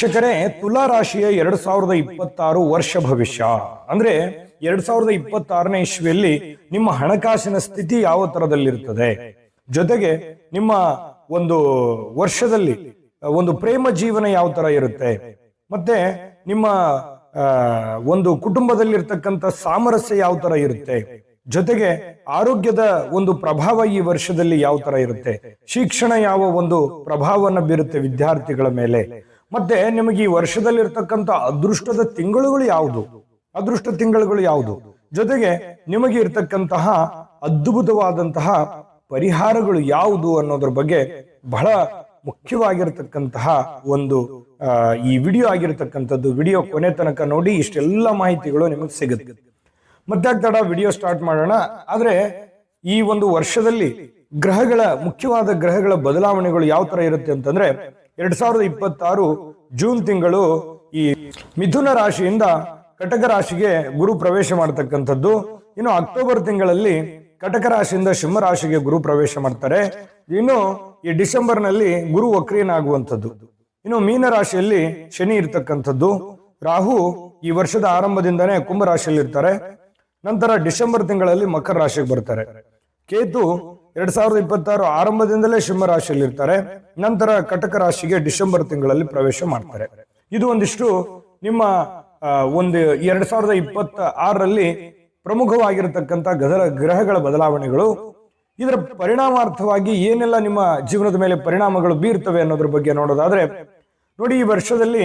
ವೀಕ್ಷಕರೇ ತುಲಾ ರಾಶಿಯ ಎರಡ್ ಸಾವಿರದ ಇಪ್ಪತ್ತಾರು ವರ್ಷ ಭವಿಷ್ಯ. ಅಂದ್ರೆ ಎರಡ್ ಸಾವಿರದ ಇಪ್ಪತ್ತಾರನೇ ಇಸ್ವಿಯಲ್ಲಿ ನಿಮ್ಮ ಹಣಕಾಸಿನ ಸ್ಥಿತಿ ಯಾವ ತರದಲ್ಲಿರ್ತದೆ ಜೊತೆಗೆ ನಿಮ್ಮ ಒಂದು ವರ್ಷದಲ್ಲಿ, ಒಂದು ಪ್ರೇಮ ಜೀವನ ಯಾವ ತರ ಇರುತ್ತೆ? ಮತ್ತೆ ನಿಮ್ಮ ಒಂದು ಕುಟುಂಬದಲ್ಲಿರ್ತಕ್ಕಂಥ ಸಾಮರಸ್ಯ ಯಾವ ತರ ಇರುತ್ತೆ? ಜೊತೆಗೆ ಆರೋಗ್ಯದ ಒಂದು ಪ್ರಭಾವ ಈ ವರ್ಷದಲ್ಲಿ ಯಾವ ತರ ಇರುತ್ತೆ? ಶಿಕ್ಷಣ ಯಾವ ಒಂದು ಪ್ರಭಾವವನ್ನು ಬೀರುತ್ತೆ ವಿದ್ಯಾರ್ಥಿಗಳ ಮೇಲೆ? ಮತ್ತೆ ನಿಮಗೆ ಈ ವರ್ಷದಲ್ಲಿ ಇರ್ತಕ್ಕಂಥ ಅದೃಷ್ಟದ ತಿಂಗಳುಗಳು ಯಾವುದು? ಅದೃಷ್ಟ ತಿಂಗಳುಗಳು ಯಾವುದು? ಜೊತೆಗೆ ನಿಮಗೆ ಇರ್ತಕ್ಕಂತಹ ಅದ್ಭುತವಾದಂತಹ ಪರಿಹಾರಗಳು ಯಾವುದು ಅನ್ನೋದ್ರ ಬಗ್ಗೆ ಬಹಳ ಮುಖ್ಯವಾಗಿರ್ತಕ್ಕಂತಹ ಒಂದು ಈ ವಿಡಿಯೋ ಆಗಿರ್ತಕ್ಕಂಥದ್ದು. ವಿಡಿಯೋ ಕೊನೆ ತನಕ ನೋಡಿ, ಇಷ್ಟೆಲ್ಲ ಮಾಹಿತಿಗಳು ನಿಮಗೆ ಸಿಗುತ್ತೆ. ಮತ್ತೆ ತಡ, ವಿಡಿಯೋ ಸ್ಟಾರ್ಟ್ ಮಾಡೋಣ. ಆದ್ರೆ ಈ ಒಂದು ವರ್ಷದಲ್ಲಿ ಗ್ರಹಗಳ, ಮುಖ್ಯವಾದ ಗ್ರಹಗಳ ಬದಲಾವಣೆಗಳು ಯಾವ ತರ ಇರುತ್ತೆ ಅಂತಂದ್ರೆ ಎರಡ್ ಸಾವಿರದ ಇಪ್ಪತ್ತಾರು ಜೂನ್ ತಿಂಗಳು ಈ ಮಿಥುನ ರಾಶಿಯಿಂದ ಕಟಕ ರಾಶಿಗೆ ಗುರು ಪ್ರವೇಶ ಮಾಡತಕ್ಕಂಥದ್ದು. ಇನ್ನು ಅಕ್ಟೋಬರ್ ತಿಂಗಳಲ್ಲಿ ಕಟಕ ರಾಶಿಯಿಂದ ಸಿಂಹ ರಾಶಿಗೆ ಗುರು ಪ್ರವೇಶ ಮಾಡ್ತಾರೆ. ಇನ್ನು ಈ ಡಿಸೆಂಬರ್ನಲ್ಲಿ ಗುರು ವಕ್ರಿಯನಾಗುವಂಥದ್ದು. ಇನ್ನು ಮೀನ ರಾಶಿಯಲ್ಲಿ ಶನಿ ಇರ್ತಕ್ಕಂಥದ್ದು. ರಾಹು ಈ ವರ್ಷದ ಆರಂಭದಿಂದನೇ ಕುಂಭ ರಾಶಿಯಲ್ಲಿ ಇರ್ತಾರೆ ನಂತರ ಡಿಸೆಂಬರ್ ತಿಂಗಳಲ್ಲಿ ಮಕರ ರಾಶಿಗೆ ಬರ್ತಾರೆ. ಕೇತು ಎರಡ್ ಸಾವಿರದ ಇಪ್ಪತ್ತಾರು ಆರಂಭದಿಂದಲೇ ಸಿಂಹ ರಾಶಿಯಲ್ಲಿ ಇರ್ತಾರೆ ನಂತರ ಕಟಕ ರಾಶಿಗೆ ಡಿಸೆಂಬರ್ ತಿಂಗಳಲ್ಲಿ ಪ್ರವೇಶ ಮಾಡ್ತಾರೆ. ಇದು ಒಂದಿಷ್ಟು ನಿಮ್ಮ ಒಂದು ಎರಡ್ ಸಾವಿರದ ಇಪ್ಪತ್ತ ಆರರಲ್ಲಿ ಪ್ರಮುಖವಾಗಿರತಕ್ಕಂತ ಗದರ ಗ್ರಹಗಳ ಬದಲಾವಣೆಗಳು. ಇದರ ಪರಿಣಾಮಾರ್ಥವಾಗಿ ಏನೆಲ್ಲ ನಿಮ್ಮ ಜೀವನದ ಮೇಲೆ ಪರಿಣಾಮಗಳು ಬೀರ್ತವೆ ಅನ್ನೋದ್ರ ಬಗ್ಗೆ ನೋಡೋದಾದ್ರೆ, ನೋಡಿ ಈ ವರ್ಷದಲ್ಲಿ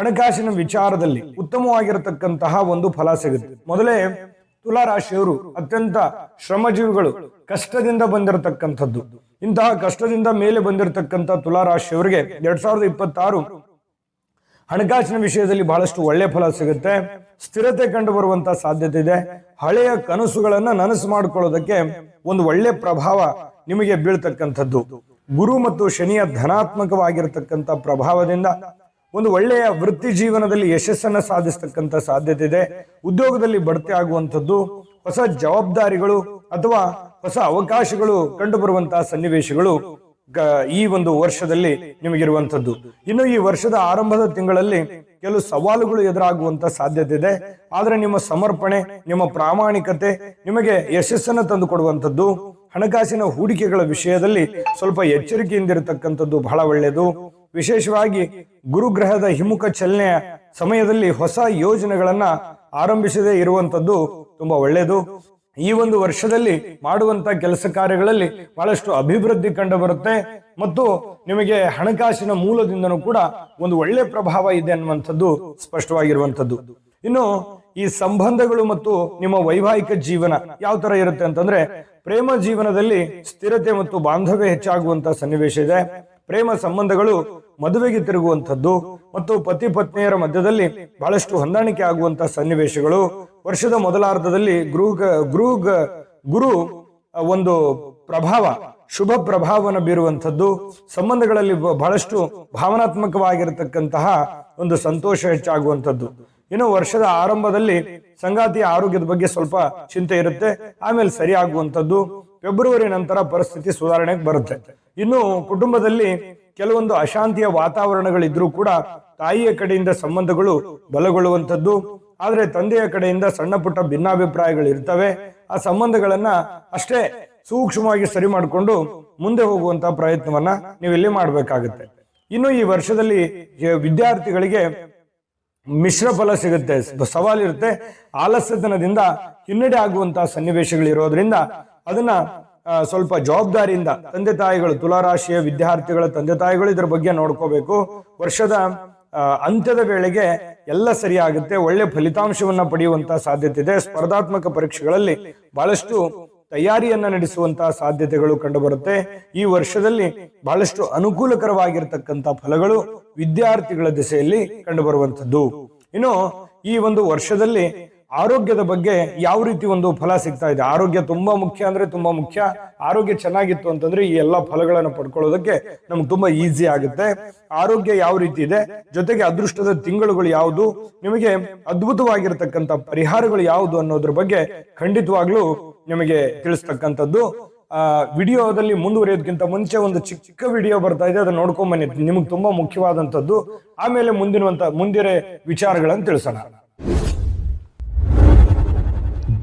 ಹಣಕಾಸಿನ ವಿಚಾರದಲ್ಲಿ ಉತ್ತಮವಾಗಿರತಕ್ಕಂತಹ ಒಂದು ಫಲ ಸಿಗುತ್ತೆ. ಮೊದಲೇ ತುಲಾ ರಾಶಿಯವರು ಅತ್ಯಂತ ಶ್ರಮಜೀವಿಗಳು ಕಷ್ಟದಿಂದ ಬಂದಿರತಕ್ಕಂಥದ್ದು. ಇಂತಹ ಕಷ್ಟದಿಂದ ಮೇಲೆ ಬಂದಿರತಕ್ಕಂಥ ತುಲಾ ರಾಶಿಯವರಿಗೆ ಎರಡ್ ಸಾವಿರದ ಇಪ್ಪತ್ತಾರು ಹಣಕಾಸಿನ ವಿಷಯದಲ್ಲಿ ಬಹಳಷ್ಟು ಒಳ್ಳೆ ಫಲ ಸಿಗುತ್ತೆ. ಸ್ಥಿರತೆ ಕಂಡು ಬರುವಂತ ಸಾಧ್ಯತೆ ಇದೆ. ಹಳೆಯ ಕನಸುಗಳನ್ನ ನನಸು ಮಾಡಿಕೊಳ್ಳೋದಕ್ಕೆ ಒಂದು ಒಳ್ಳೆ ಪ್ರಭಾವ ನಿಮಗೆ ಬೀಳ್ತಕ್ಕಂಥದ್ದು. ಗುರು ಮತ್ತು ಶನಿಯ ಧನಾತ್ಮಕವಾಗಿರತಕ್ಕಂಥ ಪ್ರಭಾವದಿಂದ ಒಂದು ಒಳ್ಳೆಯ ವೃತ್ತಿ ಜೀವನದಲ್ಲಿ ಯಶಸ್ಸನ್ನ ಸಾಧಿಸ್ತಕ್ಕಂಥ ಸಾಧ್ಯತೆ ಇದೆ. ಉದ್ಯೋಗದಲ್ಲಿ ಬಡ್ತಿ ಆಗುವಂಥದ್ದು, ಹೊಸ ಜವಾಬ್ದಾರಿಗಳು ಅಥವಾ ಹೊಸ ಅವಕಾಶಗಳು ಕಂಡುಬರುವಂತಹ ಸನ್ನಿವೇಶಗಳು ಈ ಒಂದು ವರ್ಷದಲ್ಲಿ ನಿಮಗಿರುವಂತದ್ದು ಇನ್ನು ಈ ವರ್ಷದ ಆರಂಭದ ತಿಂಗಳಲ್ಲಿ ಕೆಲವು ಸವಾಲುಗಳು ಎದುರಾಗುವಂತ ಸಾಧ್ಯತೆ ಇದೆ. ಆದ್ರೆ ನಿಮ್ಮ ಸಮರ್ಪಣೆ, ನಿಮ್ಮ ಪ್ರಾಮಾಣಿಕತೆ, ನಿಮಗೆ ಯಶಸ್ಸನ್ನು ತಂದು ಕೊಡುವಂತದ್ದು ಹಣಕಾಸಿನ ಹೂಡಿಕೆಗಳ ವಿಷಯದಲ್ಲಿ ಸ್ವಲ್ಪ ಎಚ್ಚರಿಕೆಯಿಂದ ಇರತಕ್ಕಂಥದ್ದು ಬಹಳ ಒಳ್ಳೆಯದು. ವಿಶೇಷವಾಗಿ ಗುರುಗ್ರಹದ ಹಿಮ್ಮುಖ ಚಲನೆಯ ಸಮಯದಲ್ಲಿ ಹೊಸ ಯೋಜನೆಗಳನ್ನ ಆರಂಭಿಸದೇ ಇರುವಂತದ್ದು ತುಂಬಾ ಒಳ್ಳೆಯದು. ಈ ಒಂದು ವರ್ಷದಲ್ಲಿ ಮಾಡುವಂತ ಕೆಲಸ ಕಾರ್ಯಗಳಲ್ಲಿ ಬಹಳಷ್ಟು ಅಭಿವೃದ್ಧಿ ಕಂಡು ಬರುತ್ತೆ ಮತ್ತು ನಿಮಗೆ ಹಣಕಾಸಿನ ಮೂಲದಿಂದನೂ ಕೂಡ ಒಂದು ಒಳ್ಳೆ ಪ್ರಭಾವ ಇದೆ ಅನ್ನುವಂಥದ್ದು ಸ್ಪಷ್ಟವಾಗಿರುವಂಥದ್ದು. ಇನ್ನು ಈ ಸಂಬಂಧಗಳು ಮತ್ತು ನಿಮ್ಮ ವೈವಾಹಿಕ ಜೀವನ ಯಾವ ತರ ಇರುತ್ತೆ ಅಂತಂದ್ರೆ ಪ್ರೇಮ ಜೀವನದಲ್ಲಿ ಸ್ಥಿರತೆ ಮತ್ತು ಬಾಂಧವ್ಯ ಹೆಚ್ಚಾಗುವಂತ ಸನ್ನಿವೇಶ ಇದೆ. ಪ್ರೇಮ ಸಂಬಂಧಗಳು ಮದುವೆಗೆ ತಿರುಗುವಂಥದ್ದು ಮತ್ತು ಪತಿ ಪತ್ನಿಯರ ಮಧ್ಯದಲ್ಲಿ ಬಹಳಷ್ಟು ಹೊಂದಾಣಿಕೆ ಆಗುವಂತಹ ಸನ್ನಿವೇಶಗಳು. ವರ್ಷದ ಮೊದಲಾರ್ಧದಲ್ಲಿ ಗೃಹ ಗೃಹ ಗುರು ಒಂದು ಪ್ರಭಾವ, ಶುಭ ಪ್ರಭಾವವನ್ನು ಬೀರುವಂಥದ್ದು. ಸಂಬಂಧಗಳಲ್ಲಿ ಬಹಳಷ್ಟು ಭಾವನಾತ್ಮಕವಾಗಿರತಕ್ಕಂತಹ ಒಂದು ಸಂತೋಷ ಹೆಚ್ಚಾಗುವಂಥದ್ದು. ಇನ್ನು ವರ್ಷದ ಆರಂಭದಲ್ಲಿ ಸಂಗಾತಿಯ ಆರೋಗ್ಯದ ಬಗ್ಗೆ ಸ್ವಲ್ಪ ಚಿಂತೆ ಇರುತ್ತೆ. ಆಮೇಲೆ ಸರಿ ಆಗುವಂಥದ್ದು ಫೆಬ್ರವರಿ ನಂತರ ಪರಿಸ್ಥಿತಿ ಸುಧಾರಣೆಗೆ ಬರುತ್ತೆ. ಇನ್ನು ಕುಟುಂಬದಲ್ಲಿ ಕೆಲವೊಂದು ಅಶಾಂತಿಯ ವಾತಾವರಣಗಳಿದ್ರೂ ಕೂಡ ತಾಯಿಯ ಕಡೆಯಿಂದ ಸಂಬಂಧಗಳು ಬಲಗೊಳ್ಳುವಂಥದ್ದು, ಆದ್ರೆ ತಂದೆಯ ಕಡೆಯಿಂದ ಸಣ್ಣ ಪುಟ್ಟ ಭಿನ್ನಾಭಿಪ್ರಾಯಗಳು ಇರ್ತವೆ ಆ ಸಂಬಂಧಗಳನ್ನ ಅಷ್ಟೇ ಸೂಕ್ಷ್ಮವಾಗಿ ಸರಿ ಮಾಡಿಕೊಂಡು ಮುಂದೆ ಹೋಗುವಂತಹ ಪ್ರಯತ್ನವನ್ನ ನೀವಿಲ್ಲಿ ಮಾಡಬೇಕಾಗುತ್ತೆ. ಇನ್ನು ಈ ವರ್ಷದಲ್ಲಿ ವಿದ್ಯಾರ್ಥಿಗಳಿಗೆ ಮಿಶ್ರ ಫಲ ಸಿಗುತ್ತೆ. ಸವಾಲಿರುತ್ತೆ. ಆಲಸ್ಯತನದಿಂದ ಹಿನ್ನಡೆ ಆಗುವಂತಹ ಸನ್ನಿವೇಶಗಳಿರೋದ್ರಿಂದ ಅದನ್ನ ಸ್ವಲ್ಪ ಜವಾಬ್ದಾರಿಯಿಂದ ತಂದೆ ತಾಯಿಗಳು, ತುಲಾರಾಶಿಯ ವಿದ್ಯಾರ್ಥಿಗಳ ತಂದೆ ತಾಯಿಗಳು ಇದ್ರ ಬಗ್ಗೆ ನೋಡ್ಕೋಬೇಕು. ವರ್ಷದ ಅಂತ್ಯದ ವೇಳೆಗೆ ಎಲ್ಲ ಸರಿಯಾಗುತ್ತೆ, ಒಳ್ಳೆ ಫಲಿತಾಂಶವನ್ನ ಪಡೆಯುವಂತಹ ಸಾಧ್ಯತೆ ಇದೆ ಸ್ಪರ್ಧಾತ್ಮಕ ಪರೀಕ್ಷೆಗಳಲ್ಲಿ ಬಹಳಷ್ಟು ತಯಾರಿಯನ್ನ ನಡೆಸುವಂತಹ ಸಾಧ್ಯತೆಗಳು ಕಂಡುಬರುತ್ತೆ. ಈ ವರ್ಷದಲ್ಲಿ ಬಹಳಷ್ಟು ಅನುಕೂಲಕರವಾಗಿರ್ತಕ್ಕಂಥ ಫಲಗಳು ವಿದ್ಯಾರ್ಥಿಗಳ ದಿಸೆಯಲ್ಲಿ ಕಂಡುಬರುವಂಥದ್ದು. ಇನ್ನು, ಈ ಒಂದು ವರ್ಷದಲ್ಲಿ ಆರೋಗ್ಯದ ಬಗ್ಗೆ ಯಾವ ರೀತಿ ಒಂದು ಫಲ ಸಿಗ್ತಾ ಇದೆ? ಆರೋಗ್ಯ ತುಂಬಾ ಮುಖ್ಯ ಅಂದ್ರೆ ತುಂಬಾ ಮುಖ್ಯ. ಆರೋಗ್ಯ ಚೆನ್ನಾಗಿತ್ತು ಅಂತಂದ್ರೆ ಈ ಎಲ್ಲಾ ಫಲಗಳನ್ನು ಪಡ್ಕೊಳ್ಳೋದಕ್ಕೆ ನಮ್ಗೆ ತುಂಬಾ ಈಸಿ ಆಗುತ್ತೆ. ಆರೋಗ್ಯ ಯಾವ ರೀತಿ ಇದೆ? ಜೊತೆಗೆ ಅದೃಷ್ಟದ ತಿಂಗಳುಗಳು ಯಾವುದು? ನಿಮಗೆ ಅದ್ಭುತವಾಗಿರ್ತಕ್ಕಂಥ ಪರಿಹಾರಗಳು ಯಾವುದು ಅನ್ನೋದ್ರ ಬಗ್ಗೆ ಖಂಡಿತವಾಗ್ಲೂ ನಿಮಗೆ ತಿಳಿಸ್ತಕ್ಕಂಥದ್ದು. ಆ, ವಿಡಿಯೋದಲ್ಲಿ ಮುಂದುವರಿಯೋದಕ್ಕಿಂತ ಮುಂಚೆ ಒಂದು ಚಿಕ್ಕ ವಿಡಿಯೋ ಬರ್ತಾ ಇದೆ, ಅದನ್ನ ನೋಡ್ಕೊಂಡ್ ಬನ್ನಿ. ನಿಮಗೆ ತುಂಬಾ ಮುಖ್ಯವಾದಂತದ್ದು ಆಮೇಲೆ ಮುಂದಿನವಂತ ಮುಂದಿನ ವಿಚಾರಗಳನ್ನು ತಿಳಿಸೋಣ.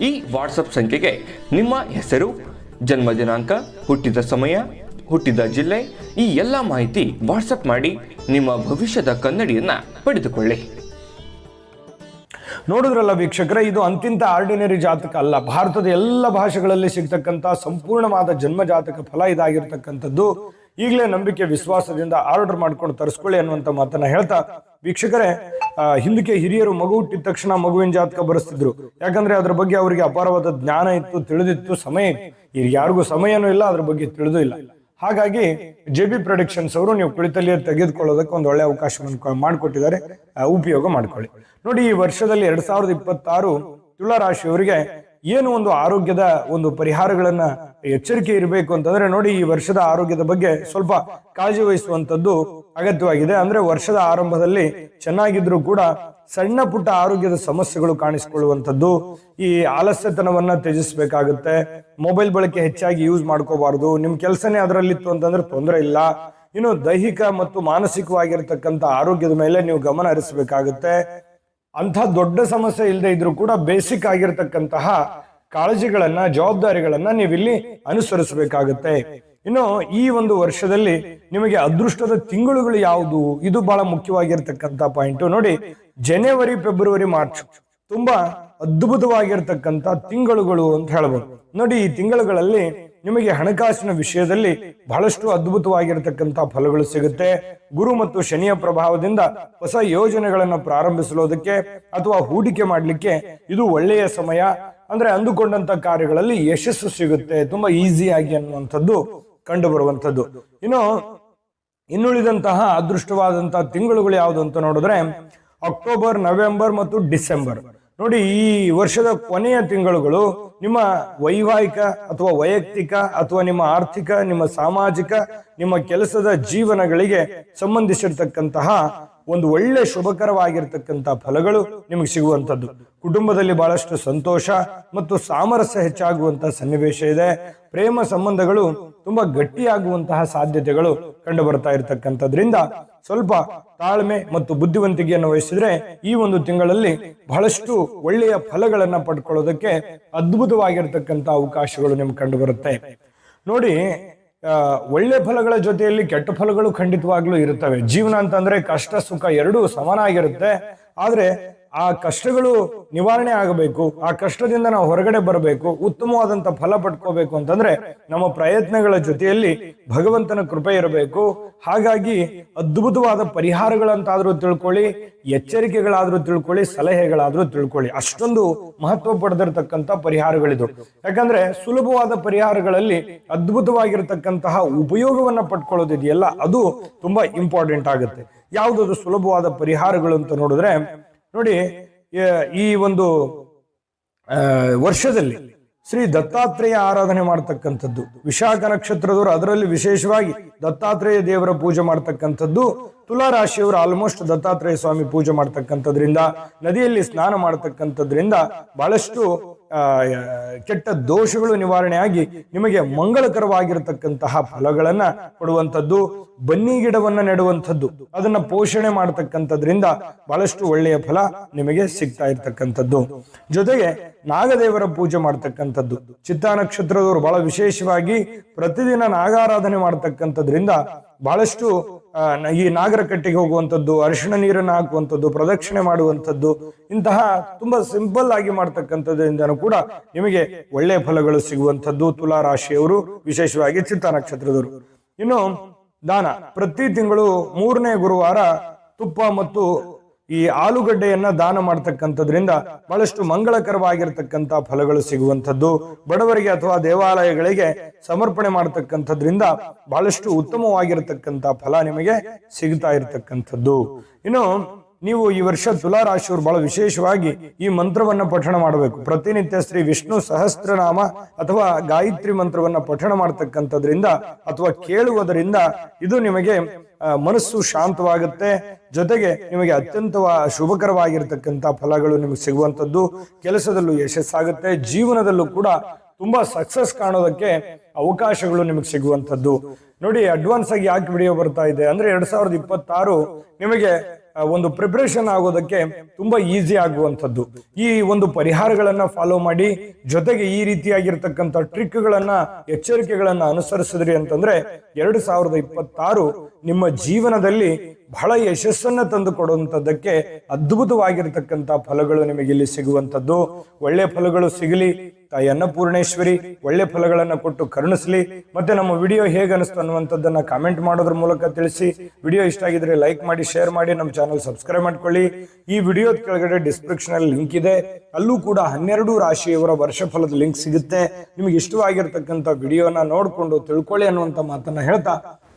ಈ ವಾಟ್ಸಪ್ ಸಂಖ್ಯೆಗೆ ನಿಮ್ಮ ಹೆಸರು, ಜನ್ಮ ದಿನಾಂಕ, ಹುಟ್ಟಿದ ಸಮಯ, ಹುಟ್ಟಿದ ಜಿಲ್ಲೆ, ಈ ಎಲ್ಲ ಮಾಹಿತಿ ವಾಟ್ಸಪ್ ಮಾಡಿ ನಿಮ್ಮ ಭವಿಷ್ಯದ ಕನ್ನಡಿಯನ್ನ ಪಡೆದುಕೊಳ್ಳಿ. ನೋಡಿದ್ರಲ್ಲ ವೀಕ್ಷಕರ, ಇದು ಅಂತಿಂತ ಆರ್ಡಿನರಿ ಜಾತಕ ಅಲ್ಲ. ಭಾರತದ ಎಲ್ಲ ಭಾಷೆಗಳಲ್ಲಿ ಸಿಗ್ತಕ್ಕಂಥ ಸಂಪೂರ್ಣವಾದ ಜನ್ಮ ಜಾತಕ ಫಲ ಇದಾಗಿರ್ತಕ್ಕಂಥದ್ದು. ಈಗಲೇ ನಂಬಿಕೆ, ವಿಶ್ವಾಸದಿಂದ ಆರ್ಡರ್ ಮಾಡ್ಕೊಂಡು ತರಿಸ್ಕೊಳ್ಳಿ ಅನ್ನುವಂತ ಮಾತನ್ನ ಹೇಳ್ತಾ ವೀಕ್ಷಕರೇ ಹಿಂದಕ್ಕೆ ಹಿರಿಯರು ಮಗು ಹುಟ್ಟಿದ ತಕ್ಷಣ ಮಗುವಿನ ಜಾತಕ ಬರೆಸ್ತಿದ್ರು. ಯಾಕಂದ್ರೆ ಅದ್ರ ಬಗ್ಗೆ ಅವರಿಗೆ ಅಪಾರವಾದ ಜ್ಞಾನ ಇತ್ತು, ತಿಳಿದಿತ್ತು, ಸಮಯ ಇತ್ತು. ಯಾರಿಗೂ ಸಮಯನೂ ಇಲ್ಲ, ಅದ್ರ ಬಗ್ಗೆ ತಿಳಿದು ಇಲ್ಲ. ಹಾಗಾಗಿ ಜೆ ಬಿ ಪ್ರೊಡಕ್ಷನ್ಸ್ ಅವರು ನೀವು ಕುಳಿತಲ್ಲಿಯೇ ತೆಗೆದುಕೊಳ್ಳೋದಕ್ಕೆ ಒಂದು ಒಳ್ಳೆ ಅವಕಾಶವನ್ನು ಮಾಡಿಕೊಟ್ಟಿದ್ದಾರೆ. ಉಪಯೋಗ ಮಾಡ್ಕೊಳ್ಳಿ. ನೋಡಿ, ಈ ವರ್ಷದಲ್ಲಿ ಎರಡ್ ಸಾವಿರದ ಇಪ್ಪತ್ತಾರು ತುಲಾ ರಾಶಿಯವರಿಗೆ ಏನು ಒಂದು ಆರೋಗ್ಯದ ಒಂದು ಪರಿಹಾರಗಳನ್ನ ಎಚ್ಚರಿಕೆ ಇರಬೇಕು ಅಂತಂದ್ರೆ ನೋಡಿ ಈ ವರ್ಷದ ಆರೋಗ್ಯದ ಬಗ್ಗೆ ಸ್ವಲ್ಪ ಕಾಳಜಿ ವಹಿಸುವಂತದ್ದು ಅಗತ್ಯವಾಗಿದೆ. ಅಂದ್ರೆ ವರ್ಷದ ಆರಂಭದಲ್ಲಿ ಚೆನ್ನಾಗಿದ್ರು ಕೂಡ ಸಣ್ಣ ಪುಟ್ಟ ಆರೋಗ್ಯದ ಸಮಸ್ಯೆಗಳು ಕಾಣಿಸಿಕೊಳ್ಳುವಂಥದ್ದು. ಈ ಆಲಸ್ಯತನವನ್ನ ತ್ಯಜಿಸಬೇಕಾಗುತ್ತೆ. ಮೊಬೈಲ್ ಬಳಕೆ ಹೆಚ್ಚಾಗಿ ಯೂಸ್ ಮಾಡ್ಕೋಬಾರ್ದು. ನಿಮ್ ಕೆಲಸನೇ ಅದರಲ್ಲಿತ್ತು ಅಂತಂದ್ರೆ ತೊಂದರೆ ಇಲ್ಲ. ಇನ್ನು ದೈಹಿಕ ಮತ್ತು ಮಾನಸಿಕವಾಗಿರ್ತಕ್ಕಂಥ ಆರೋಗ್ಯದ ಮೇಲೆ ನೀವು ಗಮನ ಹರಿಸಬೇಕಾಗುತ್ತೆ. ಅಂಥ ದೊಡ್ಡ ಸಮಸ್ಯೆ ಇಲ್ಲದೆ ಇದ್ರೂ ಕೂಡ ಬೇಸಿಕ್ ಆಗಿರ್ತಕ್ಕಂತಹ ಕಾಳಜಿಗಳನ್ನ, ಜವಾಬ್ದಾರಿಗಳನ್ನ ನೀವಿಲ್ಲಿ ಅನುಸರಿಸಬೇಕಾಗುತ್ತೆ. ಇನ್ನು ಈ ಒಂದು ವರ್ಷದಲ್ಲಿ ನಿಮಗೆ ಅದೃಷ್ಟದ ತಿಂಗಳುಗಳು ಯಾವುದು? ಇದು ಬಹಳ ಮುಖ್ಯವಾಗಿರ್ತಕ್ಕಂಥ ಪಾಯಿಂಟ್ ನೋಡಿ, ಜನವರಿ, ಫೆಬ್ರವರಿ, ಮಾರ್ಚ್ ತುಂಬಾ ಅದ್ಭುತವಾಗಿರ್ತಕ್ಕಂಥ ತಿಂಗಳುಗಳು ಅಂತ ಹೇಳ್ಬೋದು. ನೋಡಿ, ಈ ತಿಂಗಳುಗಳಲ್ಲಿ ನಿಮಗೆ ಹಣಕಾಸಿನ ವಿಷಯದಲ್ಲಿ ಬಹಳಷ್ಟು ಅದ್ಭುತವಾಗಿರತಕ್ಕಂಥ ಫಲಗಳು ಸಿಗುತ್ತೆ. ಗುರು ಮತ್ತು ಶನಿಯ ಪ್ರಭಾವದಿಂದ ಹೊಸ ಯೋಜನೆಗಳನ್ನು ಪ್ರಾರಂಭಿಸಲೋದಕ್ಕೆ ಅಥವಾ ಹೂಡಿಕೆ ಮಾಡಲಿಕ್ಕೆ ಇದು ಒಳ್ಳೆಯ ಸಮಯ. ಅಂದ್ರೆ ಅಂದುಕೊಂಡಂತ ಕಾರ್ಯಗಳಲ್ಲಿ ಯಶಸ್ಸು ಸಿಗುತ್ತೆ. ತುಂಬಾ ಈಸಿಯಾಗಿ ಅನ್ನುವಂಥದ್ದು ಕಂಡು ಬರುವಂತದ್ದು ಇನ್ನು ಇನ್ನುಳಿದಂತಹ ಅದೃಷ್ಟವಾದಂತಹ ತಿಂಗಳುಗಳು ಯಾವುದು ಅಂತ ನೋಡಿದ್ರೆ ಅಕ್ಟೋಬರ್, ನವೆಂಬರ್ ಮತ್ತು ಡಿಸೆಂಬರ್. ನೋಡಿ, ಈ ವರ್ಷದ ಕೊನೆಯ ತಿಂಗಳುಗಳು ನಿಮ್ಮ ವೈವಾಹಿಕ ಅಥವಾ ವೈಯಕ್ತಿಕ ಅಥವಾ ನಿಮ್ಮ ಆರ್ಥಿಕ ನಿಮ್ಮ ಸಾಮಾಜಿಕ ನಿಮ್ಮ ಕೆಲಸದ ಜೀವನಗಳಿಗೆ ಸಂಬಂಧಿಸಿರ್ತಕ್ಕಂತಹ ಒಂದು ಒಳ್ಳೆ ಶುಭಕರವಾಗಿರ್ತಕ್ಕಂಥ ಫಲಗಳು ನಿಮಗೆ ಸಿಗುವಂಥದ್ದು. ಕುಟುಂಬದಲ್ಲಿ ಬಹಳಷ್ಟು ಸಂತೋಷ ಮತ್ತು ಸಾಮರಸ್ಯ ಹೆಚ್ಚಾಗುವಂತಹ ಸನ್ನಿವೇಶ ಇದೆ. ಪ್ರೇಮ ಸಂಬಂಧಗಳು ತುಂಬಾ ಗಟ್ಟಿಯಾಗುವಂತಹ ಸಾಧ್ಯತೆಗಳು ಕಂಡು ಬರ್ತಾ ಸ್ವಲ್ಪ ತಾಳ್ಮೆ ಮತ್ತು ಬುದ್ಧಿವಂತಿಕೆಯನ್ನು ವಹಿಸಿದ್ರೆ ಈ ಒಂದು ತಿಂಗಳಲ್ಲಿ ಬಹಳಷ್ಟು ಒಳ್ಳೆಯ ಫಲಗಳನ್ನ ಪಡ್ಕೊಳ್ಳೋದಕ್ಕೆ ಅದ್ಭುತವಾಗಿರ್ತಕ್ಕಂಥ ಅವಕಾಶಗಳು ನಿಮ್ಗೆ ಕಂಡು ಬರುತ್ತೆ ನೋಡಿ ಒಳ್ಳೆ ಫಲಗಳ ಜೊತೆಯಲ್ಲಿ ಕೆಟ್ಟ ಫಲಗಳು ಖಂಡಿತವಾಗ್ಲೂ ಇರುತ್ತವೆ. ಜೀವನ ಅಂತಂದ್ರೆ ಕಷ್ಟ ಸುಖ ಎರಡೂ ಸಮನಾಗಿರುತ್ತೆ. ಆದ್ರೆ ಆ ಕಷ್ಟಗಳು ನಿವಾರಣೆ ಆಗಬೇಕು, ಆ ಕಷ್ಟದಿಂದ ನಾವು ಹೊರಗಡೆ ಬರಬೇಕು, ಉತ್ತಮವಾದಂತ ಫಲ ಪಡ್ಕೋಬೇಕು ಅಂತಂದ್ರೆ ನಮ್ಮ ಪ್ರಯತ್ನಗಳ ಜೊತೆಯಲ್ಲಿ ಭಗವಂತನ ಕೃಪೆ ಇರಬೇಕು. ಹಾಗಾಗಿ ಅದ್ಭುತವಾದ ಪರಿಹಾರಗಳಂತಾದ್ರೂ ತಿಳ್ಕೊಳ್ಳಿ, ಎಚ್ಚರಿಕೆಗಳಾದ್ರೂ ತಿಳ್ಕೊಳ್ಳಿ, ಸಲಹೆಗಳಾದ್ರೂ ತಿಳ್ಕೊಳ್ಳಿ. ಅಷ್ಟೊಂದು ಮಹತ್ವ ಪಡೆದಿರತಕ್ಕಂತ ಪರಿಹಾರಗಳಿದು. ಯಾಕಂದ್ರೆ ಸುಲಭವಾದ ಪರಿಹಾರಗಳಲ್ಲಿ ಅದ್ಭುತವಾಗಿರ್ತಕ್ಕಂತಹ ಉಪಯೋಗವನ್ನ ಪಡ್ಕೊಳ್ಳೋದಿದೆಯಲ್ಲ, ಅದು ತುಂಬಾ ಇಂಪಾರ್ಟೆಂಟ್ ಆಗುತ್ತೆ. ಯಾವುದದು ಸುಲಭವಾದ ಪರಿಹಾರಗಳು ಅಂತ ನೋಡಿದ್ರೆ ನೋಡಿ, ಈ- ಒಂದು ವರ್ಷದಲ್ಲಿ ಶ್ರೀ ದತ್ತಾತ್ರೇಯ ಆರಾಧನೆ ಮಾಡ್ತಕ್ಕಂಥದ್ದು. ವಿಶಾಖ ನಕ್ಷತ್ರದವರು ಅದರಲ್ಲಿ ವಿಶೇಷವಾಗಿ ದತ್ತಾತ್ರೇಯ ದೇವರ ಪೂಜೆ ಮಾಡ್ತಕ್ಕಂಥದ್ದು. ತುಲಾ ರಾಶಿಯವರು ಆಲ್ಮೋಸ್ಟ್ ದತ್ತಾತ್ರೇಯ ಸ್ವಾಮಿ ಪೂಜೆ ಮಾಡ್ತಕ್ಕಂಥದ್ರಿಂದ, ನದಿಯಲ್ಲಿ ಸ್ನಾನ ಮಾಡ್ತಕ್ಕಂಥದ್ರಿಂದ ಬಹಳಷ್ಟು ಕೆಟ್ಟ ದೋಷಗಳು ನಿವಾರಣೆಯಾಗಿ ನಿಮಗೆ ಮಂಗಳಕರವಾಗಿರತಕ್ಕಂತಹ ಫಲಗಳನ್ನ ಕೊಡುವಂಥದ್ದು, ಬನ್ನಿ ಗಿಡವನ್ನ ನೆಡುವಂಥದ್ದು, ಅದನ್ನ ಪೋಷಣೆ ಮಾಡತಕ್ಕಂಥದ್ರಿಂದ ಬಹಳಷ್ಟು ಒಳ್ಳೆಯ ಫಲ ನಿಮಗೆ ಸಿಗ್ತಾ ಇರ್ತಕ್ಕಂಥದ್ದು. ಜೊತೆಗೆ ನಾಗದೇವರ ಪೂಜೆ ಮಾಡ್ತಕ್ಕಂಥದ್ದು. ಚಿತ್ತಾ ನಕ್ಷತ್ರದವರು ಬಹಳ ವಿಶೇಷವಾಗಿ ಪ್ರತಿದಿನ ನಾಗಾರಾಧನೆ ಮಾಡ್ತಕ್ಕಂಥದ್ರಿಂದ ಬಹಳಷ್ಟು ಈ ನಾಗರಕಟ್ಟೆಗೆ ಹೋಗುವಂಥದ್ದು, ಅರಿಶಿಣ ನೀರನ್ನು ಹಾಕುವಂಥದ್ದು, ಪ್ರದಕ್ಷಿಣೆ ಮಾಡುವಂಥದ್ದು, ಇಂತಹ ತುಂಬಾ ಸಿಂಪಲ್ ಆಗಿ ಮಾಡ್ತಕ್ಕಂಥದ್ದರಿಂದ ಕೂಡ ನಿಮಗೆ ಒಳ್ಳೆಯ ಫಲಗಳು ಸಿಗುವಂಥದ್ದು ತುಲಾ ರಾಶಿಯವರು ವಿಶೇಷವಾಗಿ ಚಿತ್ತ ನಕ್ಷತ್ರದವರು. ಇನ್ನು ದಾನ, ಪ್ರತಿ ತಿಂಗಳು ಮೂರನೇ ಗುರುವಾರ ತುಪ್ಪ ಮತ್ತು ಈ ಆಲೂಗಡ್ಡೆಯನ್ನ ದಾನ ಮಾಡ್ತಕ್ಕಂಥದ್ರಿಂದ ಬಹಳಷ್ಟು ಮಂಗಳಕರವಾಗಿರ್ತಕ್ಕಂಥ ಫಲಗಳು ಸಿಗುವಂಥದ್ದು. ಬಡವರಿಗೆ ಅಥವಾ ದೇವಾಲಯಗಳಿಗೆ ಸಮರ್ಪಣೆ ಮಾಡ್ತಕ್ಕಂಥದ್ರಿಂದ ಬಹಳಷ್ಟು ಉತ್ತಮವಾಗಿರತಕ್ಕಂತ ಫಲ ನಿಮಗೆ ಸಿಗ್ತಾ ಇರತಕ್ಕಂಥದ್ದು. ಇನ್ನು ನೀವು ಈ ವರ್ಷ ತುಲಾ ರಾಶಿಯವರು ಬಹಳ ವಿಶೇಷವಾಗಿ ಈ ಮಂತ್ರವನ್ನ ಪಠಣ ಮಾಡಬೇಕು. ಪ್ರತಿನಿತ್ಯ ಶ್ರೀ ವಿಷ್ಣು ಸಹಸ್ರನಾಮ ಅಥವಾ ಗಾಯತ್ರಿ ಮಂತ್ರವನ್ನ ಪಠಣ ಮಾಡತಕ್ಕಂಥದ್ರಿಂದ ಅಥವಾ ಕೇಳುವುದರಿಂದ ಇದು ನಿಮಗೆ ಮನಸ್ಸು ಶಾಂತವಾಗುತ್ತೆ. ಜೊತೆಗೆ ನಿಮಗೆ ಅತ್ಯಂತ ಶುಭಕರವಾಗಿರ್ತಕ್ಕಂಥ ಫಲಗಳು ನಿಮಗೆ ಸಿಗುವಂಥದ್ದು. ಕೆಲಸದಲ್ಲೂ ಯಶಸ್ಸಾಗುತ್ತೆ. ಜೀವನದಲ್ಲೂ ಕೂಡ ತುಂಬಾ ಸಕ್ಸಸ್ ಕಾಣೋದಕ್ಕೆ ಅವಕಾಶಗಳು ನಿಮಗೆ ಸಿಗುವಂಥದ್ದು. ನೋಡಿ ಅಡ್ವಾನ್ಸ್ ಆಗಿ ಯಾಕೆ ವಿಡಿಯೋ ಬರ್ತಾ ಇದೆ ಅಂದ್ರೆ ಎರಡ್ ಸಾವಿರದ ಇಪ್ಪತ್ತಾರು ನಿಮಗೆ ಒಂದು ಪ್ರಿಪ್ರೇಷನ್ ಆಗೋದಕ್ಕೆ ತುಂಬಾ ಈಸಿ ಆಗುವಂಥದ್ದು. ಈ ಒಂದು ಪರಿಹಾರಗಳನ್ನ ಫಾಲೋ ಮಾಡಿ, ಜೊತೆಗೆ ಈ ರೀತಿಯಾಗಿರ್ತಕ್ಕಂಥ ಟ್ರಿಕ್ಗಳನ್ನ ಎಚ್ಚರಿಕೆಗಳನ್ನ ಅನುಸರಿಸಿದ್ರಿ ಅಂತಂದ್ರೆ, ಎರಡು ಸಾವಿರದ ಇಪ್ಪತ್ತಾರು ನಿಮ್ಮ ಜೀವನದಲ್ಲಿ ಬಹಳ ಯಶಸ್ಸನ್ನು ತಂದು ಕೊಡುವಂಥದ್ದಕ್ಕೆ ಅದ್ಭುತವಾಗಿರ್ತಕ್ಕಂಥ ಫಲಗಳು ನಿಮಗೆ ಇಲ್ಲಿ ಸಿಗುವಂಥದ್ದು. ಒಳ್ಳೆ ಫಲಗಳು ಸಿಗಲಿ. ತಾಯಿ ಅನ್ನಪೂರ್ಣೇಶ್ವರಿ, ಒಳ್ಳೆ ಫಲಗಳನ್ನ ಕೊಟ್ಟು ಕರುಣಿಸಲಿ. ಮತ್ತೆ ನಮ್ಮ ವಿಡಿಯೋ ಹೇಗೆ ಅನಿಸ್ತು ಅನ್ನುವಂಥದ್ದನ್ನು ಕಾಮೆಂಟ್ ಮಾಡೋದ್ರ ಮೂಲಕ ತಿಳಿಸಿ. ವಿಡಿಯೋ ಇಷ್ಟ ಆಗಿದ್ರೆ ಲೈಕ್ ಮಾಡಿ ಶೇರ್ ಮಾಡಿ, ನಮ್ಮ ಚಾನಲ್ ಸಬ್ಸ್ಕ್ರೈಬ್ ಮಾಡ್ಕೊಳ್ಳಿ. ಈ ವಿಡಿಯೋದ ಕೆಳಗಡೆ ಡಿಸ್ಕ್ರಿಪ್ಷನ್ ಅಲ್ಲಿ ಲಿಂಕ್ ಇದೆ. ಅಲ್ಲೂ ಕೂಡ ಹನ್ನೆರಡು ರಾಶಿಯವರ ವರ್ಷ ಫಲದ ಲಿಂಕ್ ಸಿಗುತ್ತೆ. ನಿಮಗೆ ಇಷ್ಟವಾಗಿರ್ತಕ್ಕಂಥ ವಿಡಿಯೋನ ನೋಡ್ಕೊಂಡು ತಿಳ್ಕೊಳ್ಳಿ ಅನ್ನುವಂಥ ಮಾತನ್ನ ಹೇಳ್ತಾ